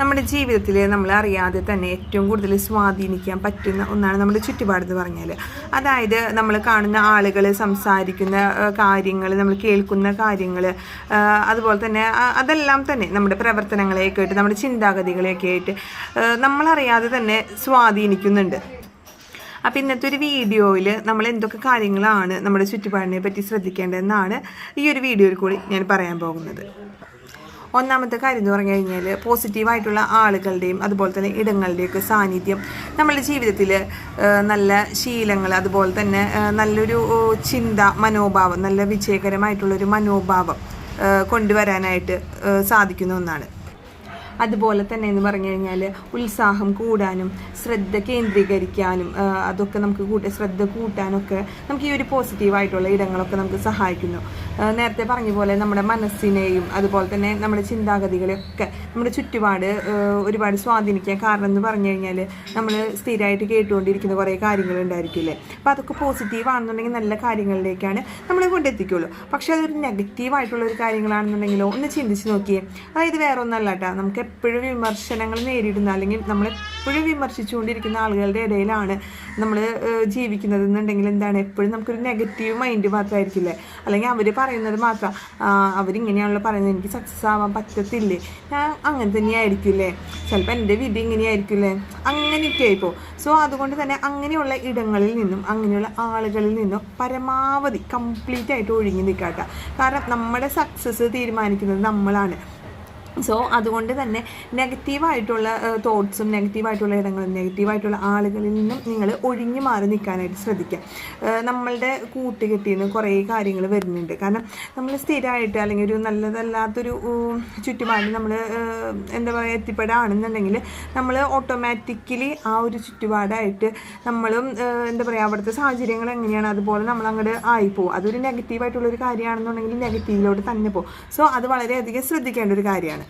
നമ്മുടെ ജീവിതത്തിൽ നമ്മൾ അറിയാതെ തന്നെ ഏറ്റവും കൂടുതൽ സ്വാധീനിക്കാൻ പറ്റുന്ന ഒന്നാണ് നമ്മുടെ ചുറ്റുപാടെന്ന് പറഞ്ഞാൽ അതായത് നമ്മൾ കാണുന്ന ആളുകൾ സംസാരിക്കുന്ന കാര്യങ്ങൾ നമ്മൾ കേൾക്കുന്ന കാര്യങ്ങൾ അതുപോലെ തന്നെ അതെല്ലാം തന്നെ നമ്മുടെ പ്രവർത്തനങ്ങളെയൊക്കെ ആയിട്ട് നമ്മുടെ ചിന്താഗതികളെയൊക്കെ ആയിട്ട് നമ്മളറിയാതെ തന്നെ സ്വാധീനിക്കുന്നുണ്ട്. അപ്പോൾ ഇന്നത്തെ ഒരു വീഡിയോയിൽ നമ്മൾ എന്തൊക്കെ കാര്യങ്ങളാണ് നമ്മുടെ ചുറ്റുപാടിനെ പറ്റി ശ്രദ്ധിക്കേണ്ടതെന്നാണ് ഈ ഒരു വീഡിയോയിൽ കൂടി ഞാൻ പറയാൻ പോകുന്നത്. ഒന്നാമത്തെ കാര്യം എന്ന് പറഞ്ഞു കഴിഞ്ഞാൽ പോസിറ്റീവായിട്ടുള്ള ആളുകളുടെയും അതുപോലെ തന്നെ ഇടങ്ങളുടെയൊക്കെ സാന്നിധ്യം നമ്മുടെ ജീവിതത്തിൽ നല്ല ശീലങ്ങൾ അതുപോലെ തന്നെ നല്ലൊരു ചിന്ത മനോഭാവം നല്ല വിജയകരമായിട്ടുള്ളൊരു മനോഭാവം കൊണ്ടുവരാനായിട്ട് സാധിക്കുന്ന ഒന്നാണ്. അതുപോലെ തന്നെ എന്ന് പറഞ്ഞു കഴിഞ്ഞാൽ ഉത്സാഹം കൂടാനും ശ്രദ്ധ കേന്ദ്രീകരിക്കാനും അതൊക്കെ നമുക്ക് കൂട്ട ശ്രദ്ധ കൂട്ടാനൊക്കെ നമുക്ക് ഈ ഒരു പോസിറ്റീവായിട്ടുള്ള ഇടങ്ങളൊക്കെ നമുക്ക് സഹായിക്കുന്നു. നേരത്തെ പറഞ്ഞ പോലെ നമ്മുടെ മനസ്സിനെയും അതുപോലെ തന്നെ നമ്മുടെ ചിന്താഗതികളെയൊക്കെ നമ്മുടെ ചുറ്റുപാട് ഒരുപാട് സ്വാധീനിക്കാൻ കാരണം എന്ന് പറഞ്ഞു കഴിഞ്ഞാൽ നമ്മൾ സ്ഥിരമായിട്ട് കേട്ടുകൊണ്ടിരിക്കുന്ന കുറേ കാര്യങ്ങൾ ഉണ്ടായിരിക്കില്ലേ അപ്പോൾ അതൊക്കെ പോസിറ്റീവ് ആണെന്നുണ്ടെങ്കിൽ നല്ല കാര്യങ്ങളിലേക്കാണ് നമ്മളെ കൊണ്ടെത്തിക്കുള്ളൂ. പക്ഷേ അതൊരു നെഗറ്റീവായിട്ടുള്ള ഒരു കാര്യങ്ങളാണെന്നുണ്ടെങ്കിലോ ഒന്ന് ചിന്തിച്ച് നോക്കിയേ. അതായത് വേറെ ഒന്നല്ല കേട്ടോ നമുക്ക് എപ്പോഴും വിമർശനങ്ങൾ നേരിടുന്ന അല്ലെങ്കിൽ നമ്മളെപ്പോഴും വിമർശിച്ചുകൊണ്ടിരിക്കുന്ന ആളുകളുടെ ഇടയിലാണ് നമ്മൾ ജീവിക്കുന്നത് എന്നുണ്ടെങ്കിൽ എന്താണ്? എപ്പോഴും നമുക്കൊരു നെഗറ്റീവ് മൈൻഡ് മാത്രമായിരിക്കില്ലേ? അല്ലെങ്കിൽ അവർ പറയുന്നത് മാത്രം "ആ, അവരിങ്ങനെയാണല്ലോ പറയുന്നത്. എനിക്ക് സക്സസ് ആവാൻ പറ്റത്തില്ലേ? ഞാൻ അങ്ങനെ തന്നെയായിരിക്കില്ലേ? ചിലപ്പോൾ എന്റെ വിധി ഇങ്ങനെയായിരിക്കില്ലേ? അങ്ങനെയൊക്കെ ആയിപ്പോൾ സോ അതുകൊണ്ട് തന്നെ അങ്ങനെയുള്ള ഇടങ്ങളിൽ നിന്നും അങ്ങനെയുള്ള ആളുകളിൽ നിന്നും പരമാവധി കംപ്ലീറ്റ് ആയിട്ട് ഒഴുകി നിൽക്കാട്ട. കാരണം നമ്മുടെ സക്സസ് തീരുമാനിക്കുന്നത് നമ്മളാണ്. സോ അതുകൊണ്ട് തന്നെ നെഗറ്റീവായിട്ടുള്ള തോട്ട്സും നെഗറ്റീവായിട്ടുള്ള ഇടങ്ങളും നെഗറ്റീവായിട്ടുള്ള ആളുകളിൽ നിന്നും നിങ്ങൾ ഒഴിഞ്ഞു മാറി നിൽക്കാനായിട്ട് ശ്രദ്ധിക്കുക നമ്മളുടെ കൂട്ടുകെട്ടിൽ നിന്ന് കുറേ കാര്യങ്ങൾ വരുന്നുണ്ട്. കാരണം നമ്മൾ സ്ഥിരമായിട്ട് അല്ലെങ്കിൽ ഒരു നല്ലതല്ലാത്തൊരു ചുറ്റുപാട് നമ്മൾ എന്താ പറയുക എത്തിപ്പെടുകയാണെന്നുണ്ടെങ്കിൽ നമ്മൾ ഓട്ടോമാറ്റിക്കലി ആ ഒരു ചുറ്റുപാടായിട്ട് നമ്മളും എന്താ പറയുക അവിടുത്തെ സാഹചര്യങ്ങൾ എങ്ങനെയാണ് അതുപോലെ നമ്മൾ അങ്ങോട്ട് ആയിപ്പോവും. അതൊരു നെഗറ്റീവായിട്ടുള്ളൊരു കാര്യമാണെന്നുണ്ടെങ്കിൽ നെഗറ്റീവിലോട്ട് തന്നെ പോകും സോ അത് വളരെയധികം ശ്രദ്ധിക്കേണ്ട ഒരു കാര്യമാണ്.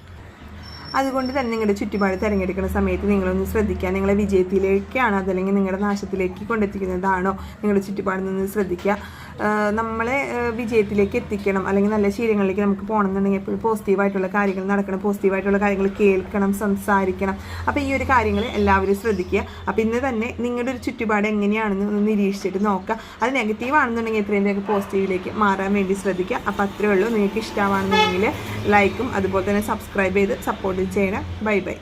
അതുകൊണ്ട് തന്നെ നിങ്ങളുടെ ചുറ്റുപാട് തിരഞ്ഞെടുക്കുന്ന സമയത്ത് നിങ്ങളൊന്ന് ശ്രദ്ധിക്കുക. നിങ്ങളെ വിജയത്തിലേക്കാണോ അതല്ലെങ്കിൽ നിങ്ങളുടെ നാശത്തിലേക്ക് കൊണ്ടെത്തിക്കുന്നതാണോ? നിങ്ങളുടെ ചുറ്റുപാടിൽ നിന്ന് ശ്രദ്ധിക്കുക. നമ്മളെ വിജയത്തിലേക്ക് എത്തിക്കണം. അല്ലെങ്കിൽ നല്ല ശീലങ്ങളിലേക്ക് നമുക്ക് പോകണം എന്നുണ്ടെങ്കിൽ എപ്പോഴും പോസിറ്റീവായിട്ടുള്ള കാര്യങ്ങൾ നടക്കണം. പോസിറ്റീവായിട്ടുള്ള കാര്യങ്ങൾ കേൾക്കണം സംസാരിക്കണം. അപ്പോൾ ഈ ഒരു കാര്യങ്ങൾ എല്ലാവരും ശ്രദ്ധിക്കുക. അപ്പോൾ ഇന്ന് തന്നെ നിങ്ങളുടെ ഒരു ചുറ്റുപാട് എങ്ങനെയാണെന്ന് ഒന്ന് നിരീക്ഷിച്ചിട്ട് നോക്കുക. അത് നെഗറ്റീവ് ആണെന്നുണ്ടെങ്കിൽ എത്രയും വേഗം പോസിറ്റീവിലേക്ക് മാറാൻ വേണ്ടി ശ്രദ്ധിക്കുക. അപ്പോൾ അത്രയേ ഉള്ളൂ. നിങ്ങൾക്ക് ഇഷ്ടമാണെന്നുണ്ടെങ്കിൽ ലൈക്കും അതുപോലെ തന്നെ സബ്സ്ക്രൈബ് ചെയ്ത് സപ്പോർട്ട് ചെയ്യണം. Bye bye